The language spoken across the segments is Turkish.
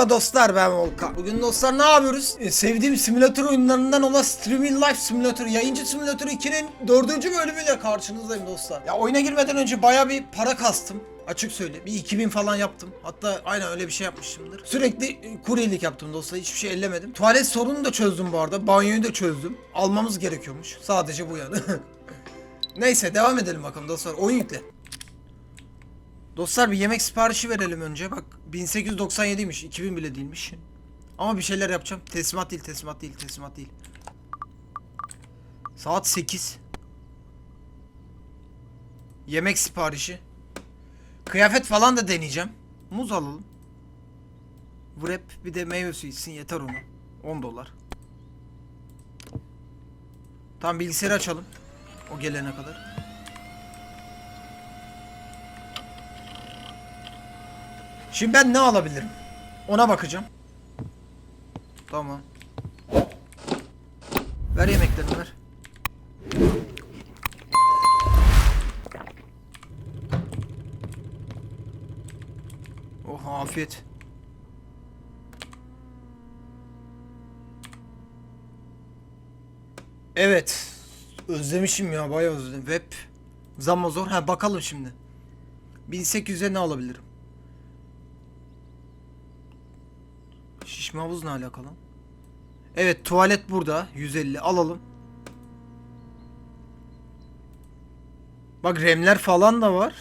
Merhaba dostlar ben Volkan. Bugün dostlar ne yapıyoruz? Ee, sevdiğim simülatör oyunlarından olan Streaming Life Simulator, Yayıncı Simulator 2'nin dördüncü bölümüyle karşınızdayım dostlar. Ya oyuna girmeden önce baya bir para kastım. Açık söyle. Bir 2000 falan yaptım. Hatta aynen öyle bir şey yapmışımdır. Sürekli e, kuryelik yaptım dostlar. Hiçbir şey ellemedim. Tuvalet sorununu da çözdüm bu arada. Banyoyu da çözdüm. Almamız gerekiyormuş. Sadece bu yani. Neyse devam edelim bakalım dostlar. Oyun yükle. Dostlar bir yemek siparişi verelim önce. Bak 1897'ymiş. 2000 bile değilmiş. Ama bir şeyler yapacağım. Teslimat değil, teslimat değil, teslimat değil. Saat 8. Yemek siparişi. Kıyafet falan da deneyeceğim. Muz alalım. Wrap bir de meyve suyu içsin yeter ona. 10 dolar. Tamam bilgisayarı açalım. O gelene kadar. Şimdi ben ne alabilirim? Ona bakacağım. Tamam. Ver yemeklerini ver. Oh afiyet. Evet. Özlemişim ya bayağı özledim. Web. Zamma zor. Ha bakalım şimdi. 1800'e ne alabilirim? Şişme havuz ne alakalı? Evet tuvalet burada. 150 alalım. Bak remler falan da var.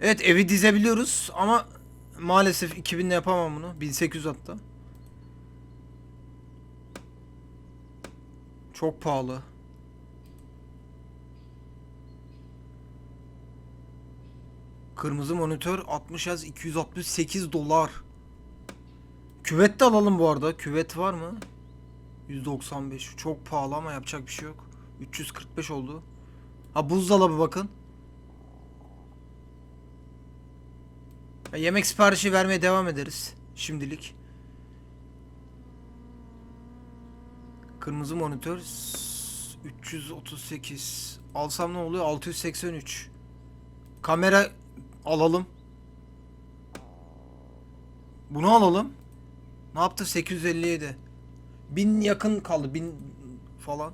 Evet evi dizebiliyoruz ama maalesef 2000'le yapamam bunu. 1800 hatta. Çok pahalı. Kırmızı monitör 60 yaz 268 dolar. Küvet de alalım bu arada. Küvet var mı? 195. Çok pahalı ama yapacak bir şey yok. 345 oldu. Ha buzdolabı bakın. Ya, yemek siparişi vermeye devam ederiz. Şimdilik. Kırmızı monitör s- 338. Alsam ne oluyor? 683. Kamera alalım. Bunu alalım. Ne yaptı? 857. 1000 yakın kaldı. 1000 falan.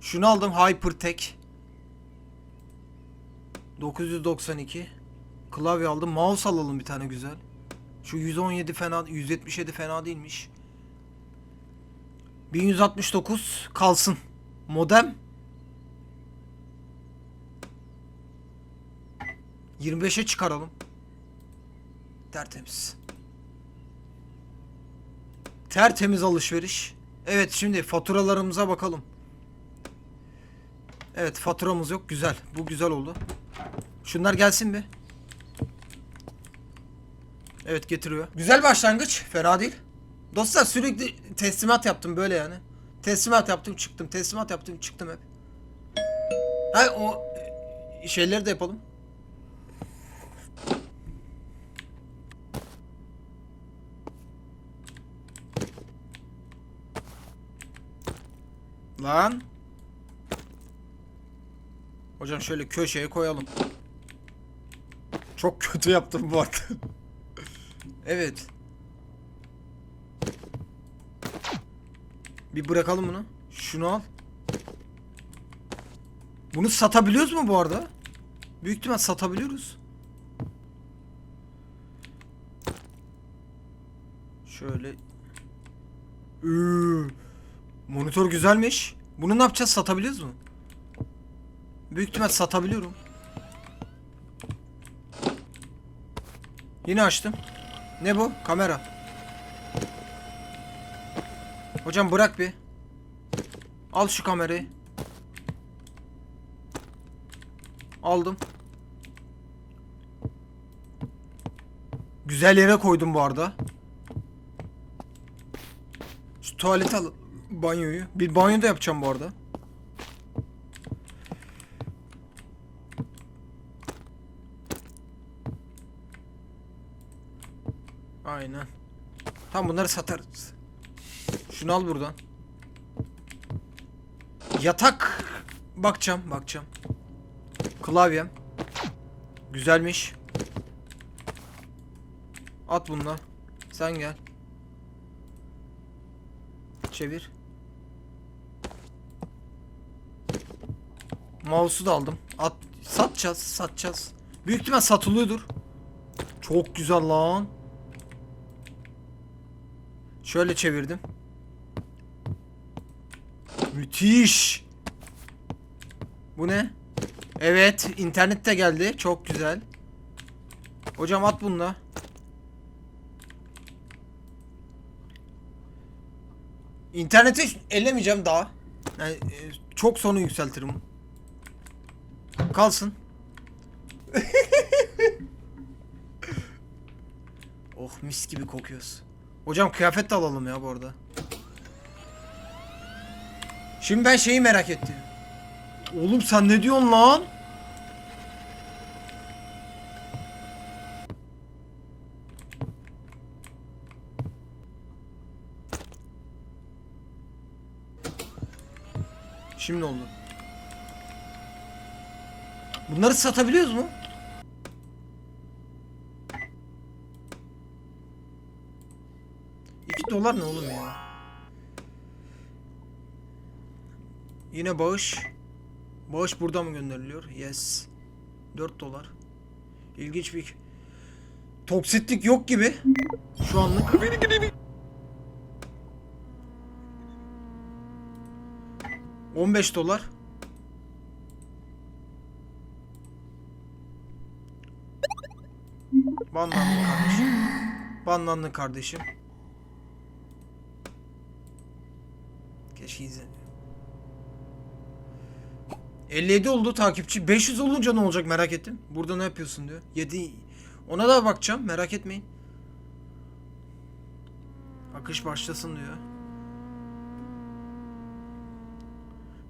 Şunu aldım. Hypertek. 992. Klavye aldım. Mouse alalım bir tane güzel. Şu 117 fena, 177 fena değilmiş. 1169 kalsın. Modem 25'e çıkaralım. Tertemiz. Tertemiz alışveriş. Evet şimdi faturalarımıza bakalım. Evet faturamız yok. Güzel. Bu güzel oldu. Şunlar gelsin bir. Evet getiriyor. Güzel başlangıç. Fena değil. Dostlar sürekli teslimat yaptım böyle yani. Teslimat yaptım çıktım. Teslimat yaptım çıktım hep. Ha o şeyleri de yapalım. Lan. Hocam şöyle köşeye koyalım. Çok kötü yaptım bu arada. evet. Bir bırakalım bunu. Şunu al. Bunu satabiliyoruz mu bu arada? Büyük ihtimal satabiliyoruz. Şöyle. Üü, monitör güzelmiş. Bunu ne yapacağız? Satabiliyoruz mu? Büyük ihtimal satabiliyorum. Yine açtım. Ne bu? Kamera. Hocam bırak bir. Al şu kamerayı. Aldım. Güzel yere koydum bu arada. Şu tuvalet al banyoyu. Bir banyo da yapacağım bu arada. Aynen. Tam bunları satarız. Şunu al buradan. Yatak bakacağım, bakacağım. Klavyem. Güzelmiş. At bununla. Sen gel. Çevir. Mouse'u da aldım. At satacağız, satacağız. Büyük ihtimal satılıyordur. Çok güzel lan. Şöyle çevirdim. Müthiş. Bu ne? Evet, internet de geldi. Çok güzel. Hocam at bununla. İnterneti ellemeyeceğim daha. Yani e, çok sonra yükseltirim. Kalsın. oh mis gibi kokuyoruz. Hocam kıyafet de alalım ya bu arada. Şimdi ben şeyi merak ettim. Oğlum sen ne diyorsun lan? Şimdi oldu. Bunları satabiliyoruz mu? İki dolar ne oğlum ya? Yine bağış. Bağış burada mı gönderiliyor? Yes. 4 dolar. İlginç bir... Toksitlik yok gibi. Şu anlık. 15 dolar. Banlandın kardeşim. Banlandın kardeşim. Keşke izle. 57 oldu takipçi. 500 olunca ne olacak merak ettim. Burada ne yapıyorsun diyor. 7 ona da bakacağım merak etmeyin. Akış başlasın diyor.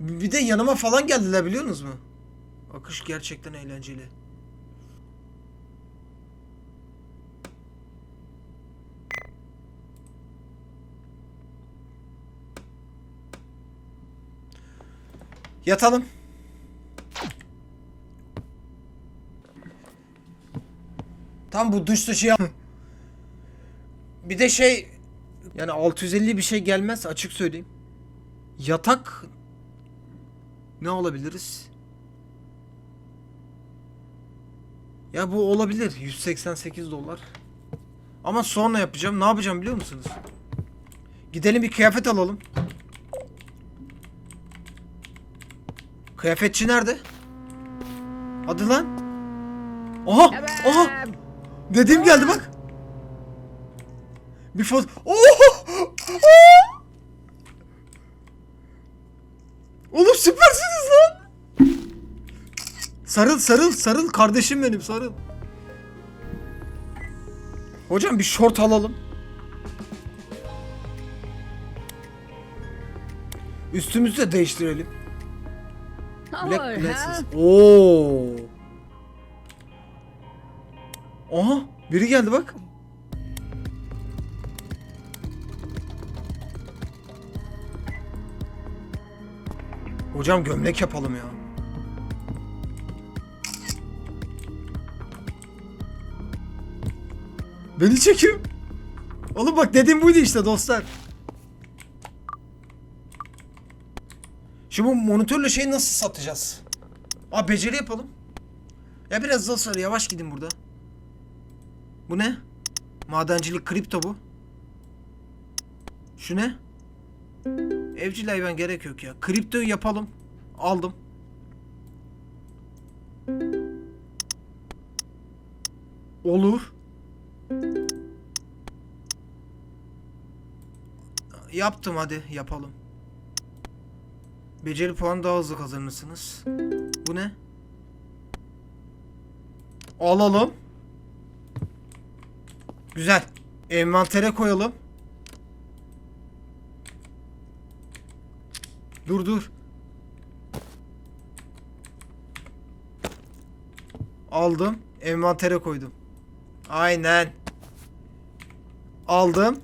Bir de yanıma falan geldiler biliyor musunuz mu? Akış gerçekten eğlenceli. Yatalım. Tam bu duş dışı yap. Bir de şey yani 650 bir şey gelmez açık söyleyeyim. Yatak ne alabiliriz? Ya bu olabilir. 188 dolar. Ama sonra yapacağım. Ne yapacağım biliyor musunuz? Gidelim bir kıyafet alalım. Kıyafetçi nerede? Hadi lan. Aha! Aha! Dediğim geldi bak. Bir foto... Oho! Oğlum süpersiniz lan. Sarıl sarıl sarıl kardeşim benim sarıl. Hocam bir şort alalım. Üstümüzü de değiştirelim. Black glasses. Oo. Aha biri geldi bak. Hocam gömlek yapalım ya. Beni çekin. Oğlum bak dediğim buydu işte dostlar. Şimdi bu monitörle şeyi nasıl satacağız? Aa beceri yapalım. Ya biraz daha sonra yavaş gidin burada. Bu ne? Madencilik kripto bu. Şu ne? Evcil hayvan gerek yok ya. Kriptoyu yapalım. Aldım. Olur. Yaptım hadi yapalım. Beceri puanı daha hızlı kazanırsınız. Bu ne? Alalım. Güzel. Envantere koyalım. Dur dur. Aldım. Envantere koydum. Aynen. Aldım.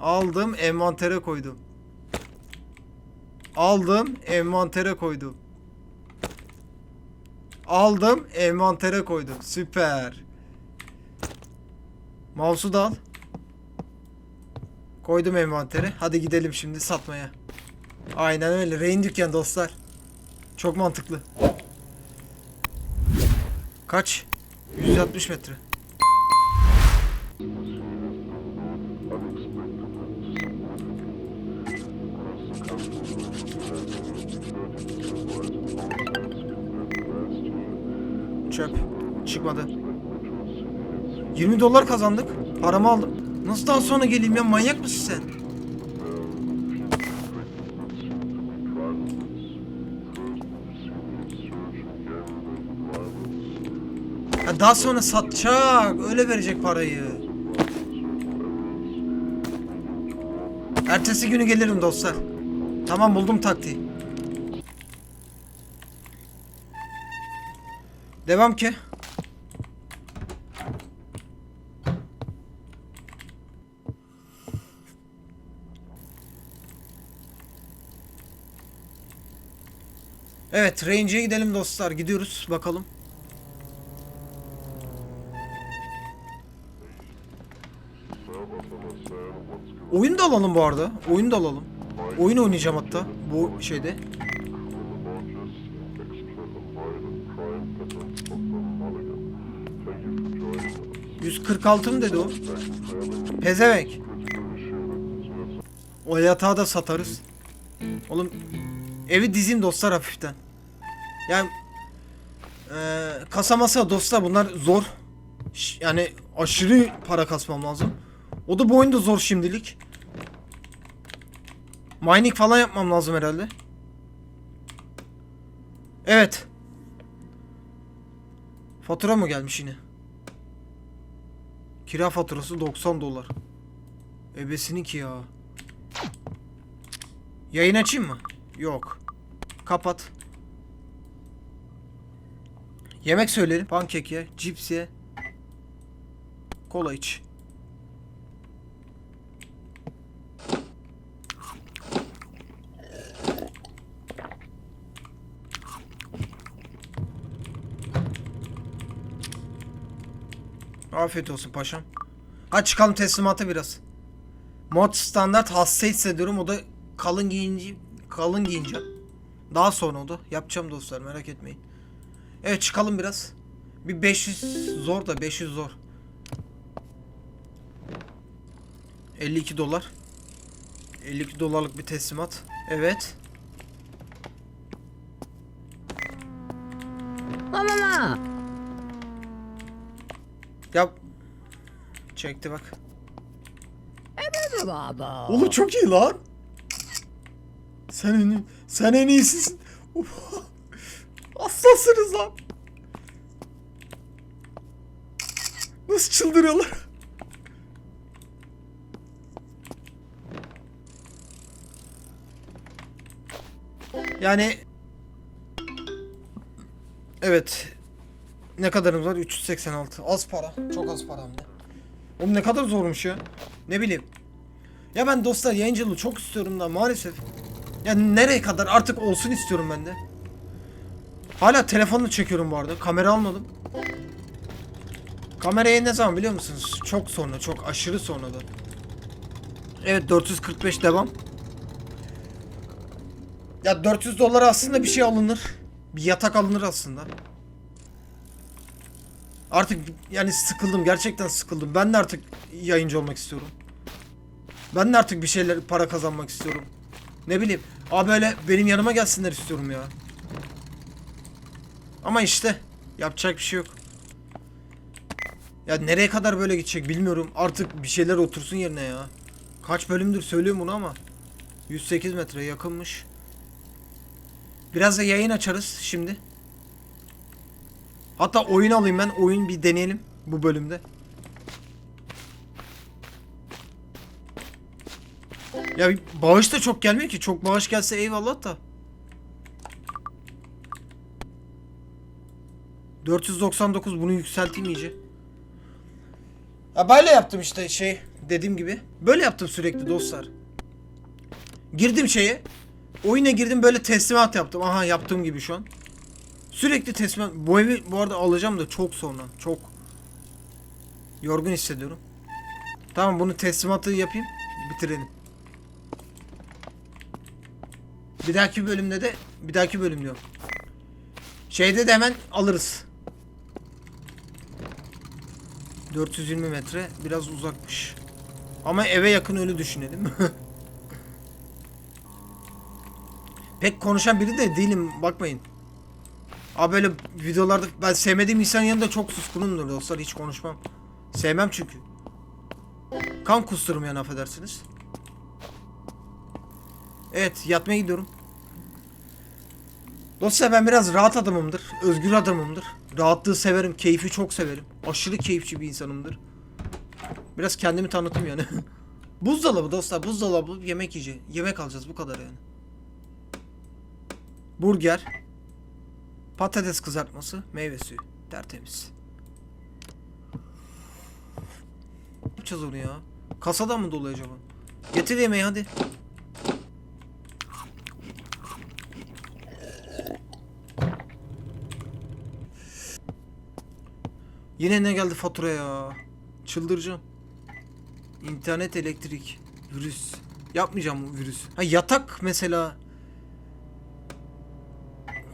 Aldım. Envantere koydum. Aldım. Envantere koydum. Aldım. Envantere koydum. Süper. Mouse'u da al. Koydum envantere. Hadi gidelim şimdi satmaya. Aynen öyle. Rain dükkan dostlar. Çok mantıklı. Kaç? 160 metre. Çöp. Çıkmadı. 20 dolar kazandık. Paramı aldım. Nasıl daha sonra geleyim ya? Manyak mısın sen? Ha daha sonra satacak. Öyle verecek parayı. Ertesi günü gelirim dostlar. Tamam buldum taktiği. Devam ki. Evet, range'e gidelim dostlar. Gidiyoruz bakalım. Oyun da alalım bu arada. Oyun da alalım. Oyun oynayacağım hatta bu şeyde. ...146 mı dedi o? Pezevenk. O yatağı da satarız. Oğlum evi dizeyim dostlar hafiften. Yani eee kasa masa dostlar bunlar zor. Yani aşırı para kasmam lazım. O da bu oyunda zor şimdilik. Mining falan yapmam lazım herhalde. Evet. Fatura mı gelmiş yine? Kira faturası 90 dolar. Ebesini ki ya. Yayın açayım mı? Yok. Kapat. Yemek söyleyelim. Pankek ye, cips ye. Kola iç. Afiyet olsun paşam. Hadi çıkalım teslimata biraz. Mod standart hasta hissediyorum. O da kalın giyince kalın giyince. Daha sonra o da. Yapacağım dostlar merak etmeyin. Evet çıkalım biraz. Bir 500 zor da 500 zor. 52 dolar. 52 dolarlık bir teslimat. Evet. Mama. Yap. Çekti bak. Baba. Oğlum çok iyi lan. Sen en, sen en iyisisin. Hastasınız lan. Nasıl çıldırıyorlar? Yani Evet. Ne kadarımız var? 386. Az para. Çok az para hem. Oğlum ne kadar zormuş ya. Ne bileyim. Ya ben dostlar yayıncılığı çok istiyorum da maalesef. Ya nereye kadar artık olsun istiyorum ben de. Hala telefonla çekiyorum bu arada. Kamera almadım. Kamerayı ne zaman biliyor musunuz? Çok sonra, çok aşırı sonra da. Evet 445 devam. Ya 400 dolara aslında bir şey alınır. Bir yatak alınır aslında. Artık yani sıkıldım. Gerçekten sıkıldım. Ben de artık yayıncı olmak istiyorum. Ben de artık bir şeyler para kazanmak istiyorum. Ne bileyim. Abi böyle benim yanıma gelsinler istiyorum ya. Ama işte yapacak bir şey yok. Ya nereye kadar böyle gidecek bilmiyorum. Artık bir şeyler otursun yerine ya. Kaç bölümdür söylüyorum bunu ama. 108 metre yakınmış. Biraz da yayın açarız şimdi. Hatta oyun alayım ben. Oyun bir deneyelim bu bölümde. Ya bağış da çok gelmiyor ki. Çok bağış gelse eyvallah da. 499 bunu yükselteyim iyice. Ya böyle yaptım işte şey dediğim gibi. Böyle yaptım sürekli dostlar. Girdim şeye. Oyuna girdim böyle teslimat yaptım. Aha yaptığım gibi şu an. Sürekli teslimat. Bu evi bu arada alacağım da çok sonra. Çok. Yorgun hissediyorum. Tamam bunu teslimatı yapayım. Bitirelim. Bir dahaki bölümde de bir dahaki bölüm diyorum. Şeyde de hemen alırız. 420 metre biraz uzakmış. Ama eve yakın öyle düşünelim. Pek konuşan biri de değilim bakmayın. Abi böyle videolarda ben sevmediğim insanın yanında çok suskunumdur dostlar hiç konuşmam. Sevmem çünkü. Kan kusturum yani affedersiniz. Evet yatmaya gidiyorum. Dostlar ben biraz rahat adamımdır. Özgür adamımdır. Rahatlığı severim. Keyfi çok severim. Aşırı keyifçi bir insanımdır. Biraz kendimi tanıtayım yani. buzdolabı dostlar buzdolabı yemek yiyeceğiz. Yemek alacağız bu kadar yani. Burger. Patates kızartması. Meyve suyu. Tertemiz. Ne yapacağız onu ya? Kasadan mı dolu acaba? Getir yemeği hadi. Yine ne geldi faturaya ya? Çıldıracağım. İnternet, elektrik, virüs. Yapmayacağım bu virüs. Ha yatak mesela.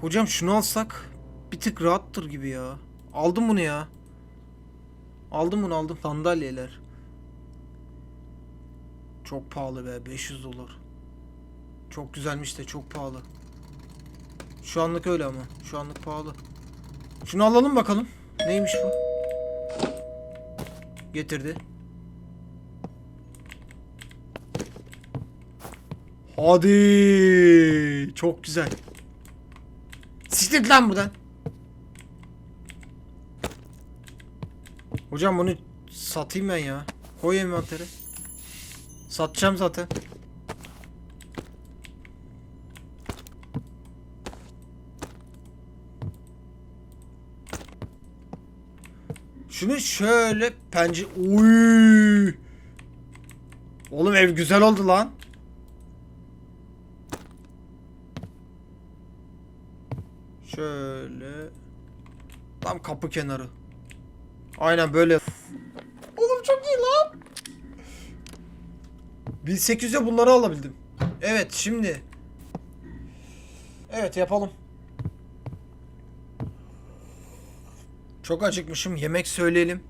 Hocam şunu alsak bir tık rahattır gibi ya. Aldım bunu ya. Aldım bunu aldım. Sandalyeler. Çok pahalı be 500 dolar. Çok güzelmiş de çok pahalı. Şu anlık öyle ama. Şu anlık pahalı. Şunu alalım bakalım. Neymiş bu? Getirdi. Hadi. Çok güzel. Siktir lan buradan. Hocam bunu satayım ben ya. Koy envantere. Satacağım zaten. Şunu şöyle pencere... Uy. Oğlum ev güzel oldu lan. Şöyle. Tam kapı kenarı. Aynen böyle. Oğlum çok iyi lan. 1800'e bunları alabildim. Evet şimdi. Evet yapalım. Çok acıkmışım. Yemek söyleyelim.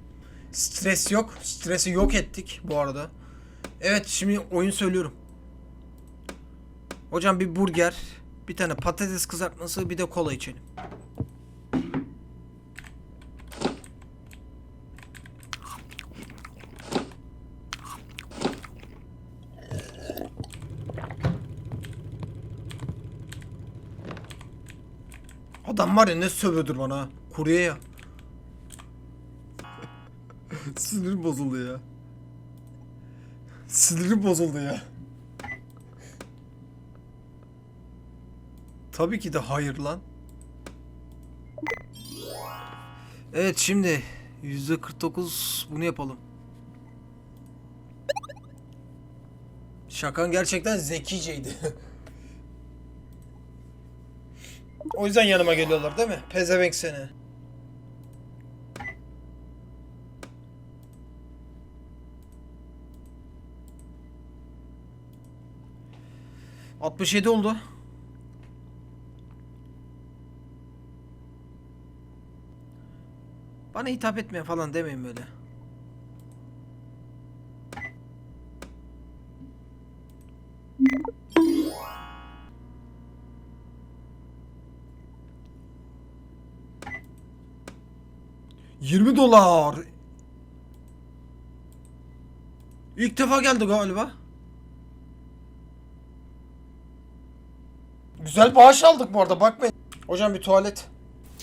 Stres yok. Stresi yok ettik bu arada. Evet şimdi oyun söylüyorum. Hocam bir burger, bir tane patates kızartması, bir de kola içelim. Adam var ya ne sövüyordur bana. Kurye ya. Sinirim bozuldu ya. Sinirim bozuldu ya. Tabii ki de hayır lan. Evet şimdi %49 bunu yapalım. Şakan gerçekten zekiceydi. o yüzden yanıma geliyorlar değil mi? Pezevenk seni. ...67 oldu. Bana hitap etme falan demeyin böyle. ...20 dolar. İlk defa geldi galiba. Güzel bağış aldık bu arada bakmayın. Hocam bir tuvalet.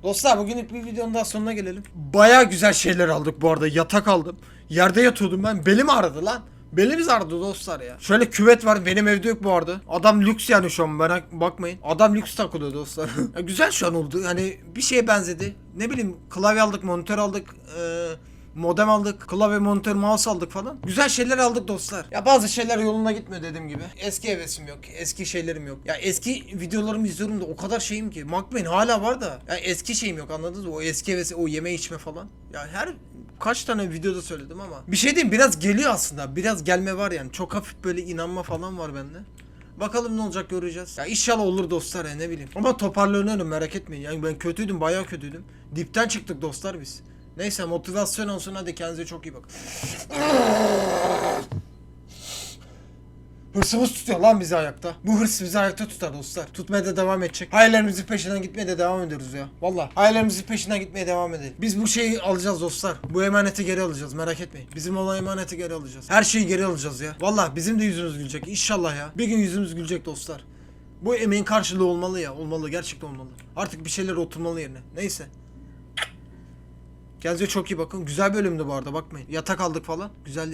Dostlar bugün bir videonun daha sonuna gelelim. Baya güzel şeyler aldık bu arada. Yatak aldım. Yerde yatıyordum ben. Belim ağrıdı lan. Belimiz ağrıdı dostlar ya. Şöyle küvet var. Benim evde yok bu arada. Adam lüks yani şu an bana bakmayın. Adam lüks takılıyor dostlar. Güzel şu an oldu. Hani bir şeye benzedi. Ne bileyim klavye aldık, monitör aldık. Eee modem aldık, klavye, monitör, mouse aldık falan. Güzel şeyler aldık dostlar. Ya bazı şeyler yoluna gitmiyor dediğim gibi. Eski hevesim yok, eski şeylerim yok. Ya eski videolarımı izliyorum da o kadar şeyim ki. Bakmayın hala var da. Ya eski şeyim yok anladınız mı? O eski hevesi, o yeme içme falan. Ya her kaç tane videoda söyledim ama. Bir şey diyeyim biraz geliyor aslında. Biraz gelme var yani. Çok hafif böyle inanma falan var bende. Bakalım ne olacak göreceğiz. Ya inşallah olur dostlar ya ne bileyim. Ama toparlanıyorum merak etmeyin. Yani ben kötüydüm bayağı kötüydüm. Dipten çıktık dostlar biz. Neyse motivasyon olsun hadi kendinize çok iyi bakın. Hırsımız tutuyor lan bizi ayakta. Bu hırs bizi ayakta tutar dostlar. Tutmaya da devam edecek. Hayallerimizin peşinden gitmeye de devam ediyoruz ya. Valla. Hayallerimizin peşinden gitmeye devam edelim. Biz bu şeyi alacağız dostlar. Bu emaneti geri alacağız merak etmeyin. Bizim olan emaneti geri alacağız. Her şeyi geri alacağız ya. Valla bizim de yüzümüz gülecek. İnşallah ya. Bir gün yüzümüz gülecek dostlar. Bu emeğin karşılığı olmalı ya. Olmalı. Gerçekten olmalı. Artık bir şeyler oturmalı yerine. Neyse. Kendinize çok iyi bakın. Güzel bölümdü bu arada bakmayın. Yatak aldık falan. Güzeldi